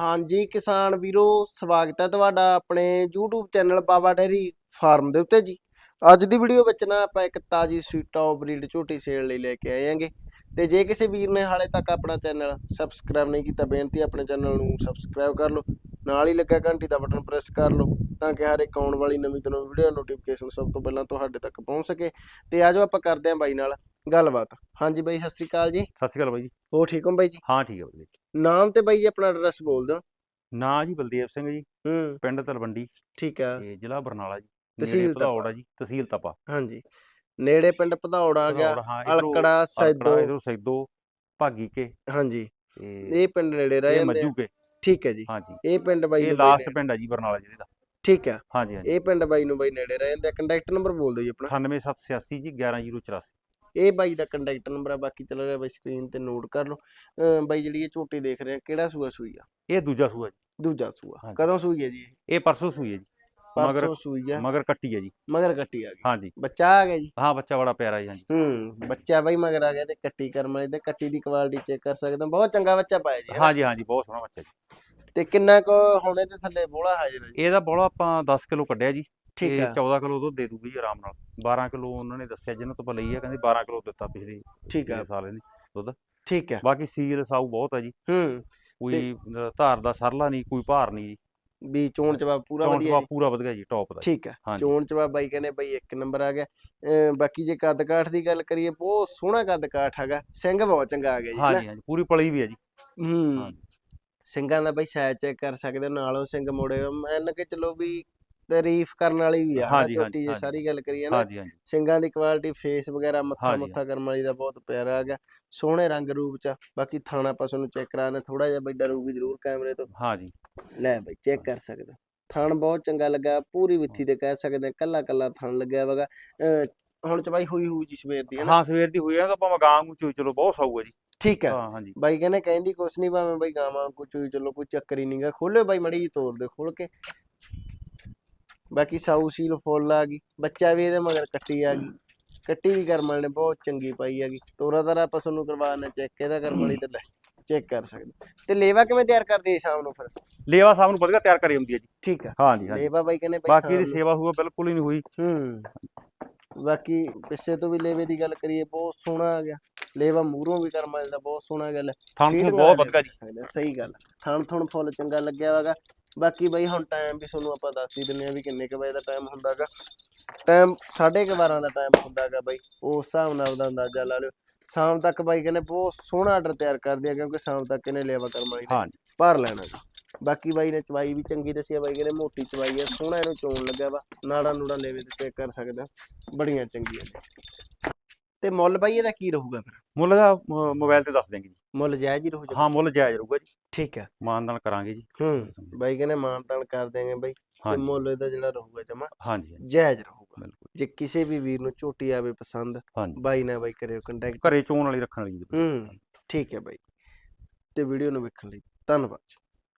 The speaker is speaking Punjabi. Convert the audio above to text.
ਹਾਂਜੀ, ਕਿਸਾਨ ਵੀਰੋ, ਸਵਾਗਤ ਹੈ ਤੁਹਾਡਾ ਆਪਣੇ YouTube channel Baba dairy farm ਦੇ ਉੱਤੇ ਜੀ। ਅੱਜ ਦੀ ਵੀਡੀਓ ਵਿੱਚ ਨਾ ਆਪਾਂ ਇੱਕ ਤਾਜੀ ਸਵੀਟ ਟੌਪ ਬਰੀਡ ਝੋਟੀ ਸੇਲ ਲਈ ਲੈ ਕੇ ਆਏ ਹਾਂਗੇ। ਤੇ ਜੇ ਕਿਸੇ ਵੀਰ ਨੇ ਹਾਲੇ ਤੱਕ ਆਪਣਾ ਚੈਨਲ ਸਬਸਕ੍ਰਾਈਬ ਨਹੀਂ ਕੀਤਾ, ਬੇਨਤੀ ਆਪਣੇ ਚੈਨਲ ਨੂੰ ਸਬਸਕ੍ਰਾਈਬ ਕਰ ਲਓ। ਨਾਲ ਹੀ ਲੱਗਾ ਘੰਟੀ ਦਾ ਬਟਨ ਪ੍ਰੈਸ ਕਰ ਲਓ, ਤਾਂ ਕਿ ਹਰ ਇੱਕ ਆਉਣ ਵਾਲੀ ਨਵੀਂ ਤੋਂ ਨਵੀਂ ਵੀਡੀਓ ਨੋਟੀਫਿਕੇਸ਼ਨ ਸਭ ਤੋਂ ਪਹਿਲਾਂ ਤੁਹਾਡੇ ਤੱਕ ਪਹੁੰਚ ਸਕੇ। ਤੇ ਆਜੋ ਆਪਾਂ ਕਰਦੇ ਆਂ ਬਾਈ ਨਾਲ ਗੱਲਬਾਤ। ਹਾਂਜੀ ਬਾਈ ਸਤਿ ਸ੍ਰੀ ਅਕਾਲ ਜੀ। ਸਤਿ ਸ਼੍ਰੀ ਅਕਾਲ ਬਾਈ ਜੀ। ਹੋ ਠੀਕ ਹੋ ਬਾਈ ਜੀ? ਹਾਂ ਠੀਕ ਹੈ ਬਾਈ ਜੀ। ਨਾਮ ਤੇ ਬਾਈ ਜੀ ਆਪਣਾ ਐਡਰੈਸ ਬੋਲ ਦਿਓ। ਨਾਂ ਜੀ ਬਲਦੇਵ ਸਿੰਘ ਜੀ ਹੂੰ। ਪਿੰਡ ਤਲਵੰਡੀ। ਠੀਕ ਆ। ਤੇ ਜ਼ਿਲ੍ਹਾ ਬਰਨਾਲਾ ਜੀ। ਤਹਿਸੀਲ ਤਹਿਸੀਲ ਤਪਾ। ਜੀ ਤਹਿਸੀਲ ਤਪਾ। ਹਾਂਜੀ। ਨੇੜੇ ਪਿੰਡ ਭਦੌੜ ਆ ਗਿਆ ਭਦੌੜ, ਹਾਂ ਇੱਧਰੋਂ ਅਲਕੜਾ ਸੈਦੋ। ਇਧਰੋਂ ਸੈਦੋ ਭਾਗੀ ਕੇ। ਹਾਂਜੀ। ਤੇ ਇਹ ਪਿੰਡ ਨੇੜੇ ਰਹਿ ਇਹ ਜਾਂਦੇ ਆ। ਮੱਜੂ ਕੇ। ਠੀਕ ਹੈ ਜੀ। ਹਾਂਜੀ। ਇਹ ਪਿੰਡ ਬਾਈ ਇਹ ਨੂੰ ਬਾਈ ਲਾਸਟ ਨੇੜੇ- ਪਿੰਡ ਆ ਜੀ ਬਰਨਾਲਾ ਜ਼ਿਲ੍ਹੇ ਦਾ। ਠੀਕ ਹੈ ਹਾਂਜੀ ਹਾਂਜੀ। ਇਹ ਪਿੰਡ ਬਾਈ ਨੂੰ ਬਾਈ ਨੇੜੇ ਰਹਿ ਜਾਂਦੇ ਕੰਟੈਕਟ ਨੰਬਰ ਬੋਲ ਦਿਓ ਜੀ ਆਪਣਾ। 98786 ਜੀ 11084 ਇਹ ਬਾਈ ਦਾ ਕੰਟੈਕਟ ਨੰਬਰ ਆ ਬਾਕੀ ਚੱਲ ਰਿਹਾ ਬਾਈ ਸਕਰੀਨ ਤੇ ਨੋਟ ਕਰ ਲਓ। ਬਾਈ ਜਿਹੜੀ ਇਹ ਝੋਟੀ ਦੇਖ ਰਹੇ ਆ ਕਿਹੜਾ ਸੂਆ ਸੂਈ ਆ? ਇਹ ਦੂਜਾ ਸੂਆ ਜੀ। ਦੂਜਾ ਸੂਆ। ਹਾਂਜੀ। ਕਦੋਂ ਸੂਈ ਹੈ ਜੀ ਇਹ? ਇਹ ਪਰਸੋਂ ਸੂਈ ਹੈ ਜੀ। ਮਗਰ ਪਰਸੋਂ ਸੂਈ ਆ। ਮਗਰ ਕੱਟੀ ਹੈ ਜੀ। ਮਗਰ ਕੱਟੀ ਆ ਗਈ। ਹਾਂਜੀ। ਬੱਚਾ ਆ ਗਿਆ ਜੀ? ਹਾਂ ਬੱਚਾ ਬੜਾ ਪਿਆਰਾ ਜੀ ਹਾਂਜੀ। ਹੂੰ ਬੱਚਾ ਬਾਈ ਮਗਰ ਆ ਗਿਆ ਤੇ ਕੱਟੀ ਕਰਮ ਵਾਲੇ ਤੇ ਕੱਟੀ ਦੀ ਕੁਆਲਿਟੀ ਚੈੱਕ ਕਰ ਸਕਦੇ ਹੋ। ਬਹੁਤ ਚੰਗਾ ਬੱਚਾ ਪਾਇਆ ਜੀ ਹਨਾ? ਹਾਂਜੀ ਹਾਂਜੀ ਬਹੁਤ ਸੋਹਣਾ ਬੱਚਾ ਜੀ। ਤੇ ਕਿੰਨਾ ਕੁ ਹੁਣੇ ਤੇ ਥੱਲੇ ਬੋਲਾ ਹਾਜ਼ਰ ਹੈ ਜੀ? ਇਹਦਾ ਬੋਲਾ ਆਪਾਂ 10 ਕਿਲੋ ਕੱਢਿਆ ਜੀ। ਠੀਕ ਆ। 14 ਕਿਲੋ ਦੁੱਧ ਦੇ ਦੂਗੀ ਜੀ ਆਰਾਮ ਨਾਲ। 12 ਕਿਲੋ ਉਹਨਾਂ ਨੇ ਦੱਸਿਆ ਜਿਹਨਾਂ ਤੋਂ ਆਪਾਂ ਲਈ ਆ ਕਹਿੰਦੇ 12 ਕਿਲੋ ਦਿੱਤਾ ਪਿਛਲੇ ਠੀਕ ਆ। ਪਿਛਲੇ ਸਾਲ ਇਹਨੇ ਠੀਕ ਹੈ ਬਾਕੀ ਸੀਲ ਸਾਊ ਬਹੁਤ ਹੈ ਜੀ। ਹੂੰ। ਕੋਈ ਧਾਰ ਦਾ ਸਰਲਾ ਨਹੀਂ ਕੋਈ ਭਾਰ ਨਹੀਂ ਜੀ। ਵੀ ਚੋਣ ਜਵਾਬ ਪੂਰਾ ਵਧੀਆ ਵਾ ਜੀ। ਪੂਰਾ ਵਧੀਆ ਜੀ ਟੌਪ ਦਾ ਜੀ। ਠੀਕ ਹੈ ਚੋਣ ਜਵਾਬ ਬਾਈ ਕਹਿੰਦੇ ਬਾਈ ਇੱਕ ਨੰਬਰ ਆ ਗਿਆ। ਬਾਕੀ ਜੇ ਕੱਦ ਕਾਠ ਦੀ ਗੱਲ ਕਰੀਏ ਬਹੁਤ ਸੋਹਣਾ ਕੱਦ ਕਾਠ ਹੈਗਾ। ਸਿੰਘ ਬਹੁਤ ਚੰਗਾ ਆ ਗਿਆ ਜੀ? ਹਾਂਜੀ ਹਾਂਜੀ। ਪੂਰੀ ਪਲੀ ਵੀ ਹੈ ਜੀ। ਹੂੰ। ਸਿੰਘਾਂ ਦਾ ਬਾਈ ਸਾਇਜ਼ ਚੈੱਕ ਕਰ ਸਕਦੇ ਹੋ ਨਾਲੋਂ ਸਿੰਘ ਮੋੜੇ। ਮੰਨ ਕੇ ਚਲੋ ਵੀ ਤਾਰੀਫ ਕਰਨ ਵਾਲੀ ਵੀ ਆ ਹਾਂਜੀ, ਜੇ ਹਾਂਜੀ। ਸਾਰੀ ਗੱਲ ਕਰੀਏ ਨਾ ਹਾਂਜੀ ਹਾਂਜੀ। ਸਿੰਘਾਂ ਦੀ ਕੁਆਲਿਟੀ ਫੇਸ ਵਗੈਰਾ ਮੱਥਾ ਹਾਂਜੀ, ਮੁੱਥਾ ਕਰਨ ਵਾਲੀ ਦਾ ਬਹੁਤ ਪਿਆਰਾ ਆ ਗਿਆ ਸੋਹਣੇ ਰੰਗ ਰੂਪ ਚ ਬਾਕੀ ਥਾਣਾ ਪਸ਼ੂ ਨੂੰ ਚੈੱਕ ਕਰਾਣਾ ਥੋੜਾ ਜਿਹਾ ਬਈ ਡਰੂਗੀ ਜ਼ਰੂਰ ਕੈਮਰੇ ਤੋਂ। ਹਾਂਜੀ। ਲੈ ਬਈ ਚੈੱਕ ਕਰ ਸਕਦੇ। ਥਣ ਬਹੁਤ ਚੰਗਾ ਲੱਗਾ ਪੂਰੀ ਵਿੱਥੀ ਤੇ ਕਹਿ ਸਕਦੇ ਹਾਂ, ਕੱਲਾ ਕੱਲਾ ਥਣ ਲੱਗਿਆ ਵਗਾ। ਹੁਣ ਚਵਾਈ ਹੋਈ ਹੋਊ ਜੀ ਸਵੇਰ ਦੀ ਹੈ ਨਾ ਹਾਂ ਸਵੇਰ ਦੀ ਹੋਈ ਆ ਤਾਂ ਭਾਵੇਂ ਗਾਂ ਨੂੰ ਚੋਈ ਚਲੋ ਬਹੁਤ ਸਾਊ ਹੈ ਜੀ। ਠੀਕ ਹੈ ਹਾਂ ਹਾਂਜੀ। ਬਾਈ ਕਹਿੰਦੇ ਕਹਿੰਦੀ ਕੁਛ ਨਹੀਂ ਭਾਵੇਂ ਬਾਈ ਗਾਵਾਂ ਕੁਛ ਵੀ ਚਲੋ ਕੋਈ ਚੱਕਰ ਹੀ ਨਹੀਂਗਾ ਖੋਲਿਓ ਬਾਈ ਮੜੀ ਜੀ ਤੋੜ ਦੇ ਖੋਲ ਕੇ। ਬਾਕੀ ਸਾਊ ਸੀਲ ਫੁੱਲ ਆ ਗਈ। ਬੱਚਾ ਵੀ ਇਹਦੇ ਮਗਰ ਕੱਟੀ ਆ ਗਈ। ਕੱਟੀ ਵੀ ਕਰਮ ਵਾਲੇ ਨੇ ਬਹੁਤ ਚੰਗੀ ਪਾਈ ਹੈਗੀ ਤੋਰਾ ਤਾਰਾ ਆਪਾਂ ਤੁਹਾਨੂੰ ਕਰਵਾਉਣਾ ਚੈੱਕ ਇਹਦਾ ਕਰਮ ਵਾਲੀ ਤੇ ਲੈ ਚੈੱਕ ਕਰ ਸਕਦੇ। ਤੇ ਲੇਵਾ ਕਿਵੇਂ ਤਿਆਰ ਕਰਦੇ ਸ਼ਾਮ ਨੂੰ ਫਿਰ? ਲੇਵਾ ਸਾਹਿਬ ਨੂੰ ਵਧੀਆ ਤਿਆਰ ਕਰੀ ਹੁੰਦੀ ਹੈ ਜੀ। ਠੀਕ ਆ। ਹਾਂਜੀ ਹਾਂਜੀ। ਲੇਵਾ ਬਾਈ ਕਹਿੰਦੇ ਬਾਕੀ ਸ਼ਾਮ ਨੂੰ- ਸੇਵਾ ਹੋਊਗਾ ਬਿਲਕੁਲ ਹੀ ਨਹੀਂ ਹੋਈ। ਹੂੰ। ਬਾਕੀ ਪਿੱਛੇ ਤੋਂ ਵੀ ਲੇਵੇ ਦੀ ਗੱਲ ਕਰੀਏ ਬਹੁਤ ਸੋਹਣਾ ਆ ਗਿਆ। ਲੇਵਾ ਮੂਹਰੋਂ ਵੀ ਕਰਮ ਵਾਲੇ ਦਾ ਬਹੁਤ ਸੋਹਣਾ ਗੱਲ ਹੈ। ਥਣ ਵਾਲਾ ਬਹੁਤ ਵਧੀਆ ਜੀ। ਸਹੀ ਗੱਲ ਥਣ ਥਣ ਫੁੱਲ ਚੰਗਾ ਲੱਗਿਆ ਵਾਗਾ ਬਾਕੀ ਬਈ ਹੁਣ ਟਾਈਮ ਵੀ ਤੁਹਾਨੂੰ ਆਪਾਂ ਦੱਸ ਹੀ ਦਿੰਨੇ ਆ ਵੀ ਕਿੰਨੇ ਕ ਵਜੇ ਦਾ ਟਾਈਮ ਹੁੰਦਾਗਾ। ਟਾਈਮ 12:30 ਦਾ ਟਾਈਮ ਹੁੰਦਾਗਾ ਬਾਈ ਉਸ ਹਿਸਾਬ ਨਾਲ ਉਹਦਾ ਅੰਦਾਜ਼ਾ ਲਾ ਲਿਓ। ਸ਼ਾਮ ਤੱਕ ਬਾਈ ਕਹਿੰਦੇ ਬਹੁਤ ਸੋਹਣਾ ਆਰਡਰ ਤਿਆਰ ਕਰ ਦਿਆ ਕਿਉਂਕਿ ਸ਼ਾਮ ਤੱਕ ਇਹਨੇ ਲੇਵਾ ਕਰਮ ਵਾਲੀ ਹਾਂਜੀ। ਭਰ ਲੈਣਾ ਜੀ ਬਾਕੀ ਬਾਈ ਨੇ ਚਵਾਈ ਵੀ ਚੰਗੀ ਦੱਸੀ ਆ ਬਾਈ ਕਹਿੰਦੇ ਮੋਟੀ ਚਵਾਈ ਆ ਸੋਹਣਾ ਇਹਨੂੰ ਚੋਣ ਲੱਗਿਆ ਵਾ। ਨਾੜਾ ਨੂੜਾ ਲੈਵੇ ਤੇ ਚੈੱਕ ਕਰ ਸਕਦੇ ਹੋ ਬੜੀਆਂ ਚੰਗੀਆਂ ਨੇ। ਤੇ ਮੁੱਲ ਬਾਈ ਇਹਦਾ ਕੀ ਰਹੂਗਾ ਫਿਰ? ਮੁੱਲ ਦਾ ਮੋਬਾਈਲ ਤੇ ਦੱਸ ਦਿਆਂਗੇ ਜੀ। ਮੁੱਲ ਜਾਇਜ਼ ਹੀ ਰਹੂ ਹਾਂ ਮੁੱਲ ਜਾਇਜ਼ ਰਹੂਗਾ ਜੀ। ਠੀਕ ਹੈ। ਮਾਨਦਾਨ ਕਰਾਂਗੇ ਜੀ। ਹੂੰ ਬਾਈ ਕਹਿੰਦੇ ਮਾਨਤਾਨ ਕਰ ਦੇਂਗੇ ਬਾਈ। ਤੇ ਮੁੱਲ ਇਹਦਾ ਜਿਹੜਾ ਰਹੂਗਾ ਜਮਾ ਹਾਂਜੀ ਜਾਇਜ਼ ਰਹੂਗਾ। ਬਿਲਕੁਲ ਜੇ। ਕਿਸੇ ਵੀ ਵੀਰ ਨੂੰ ਝੋਟੀ ਆਵੇ ਪਸੰਦ ਬਾਈ ਨਾਲ ਬਾਈ ਕਰਿਓ ਕੰਟੈਕਟ ਘਰੇ ਚੋਣ ਵਾਲੀ ਰੱਖਣ ਵਾਲੀ ਹੂੰ ਠੀਕ ਹੈ ਬਾਈ। ਤੇ ਵੀਡੀਓ ਨੂੰ ਵੇਖਣ ਲਈ ਧੰਨਵਾਦ ਜੀ।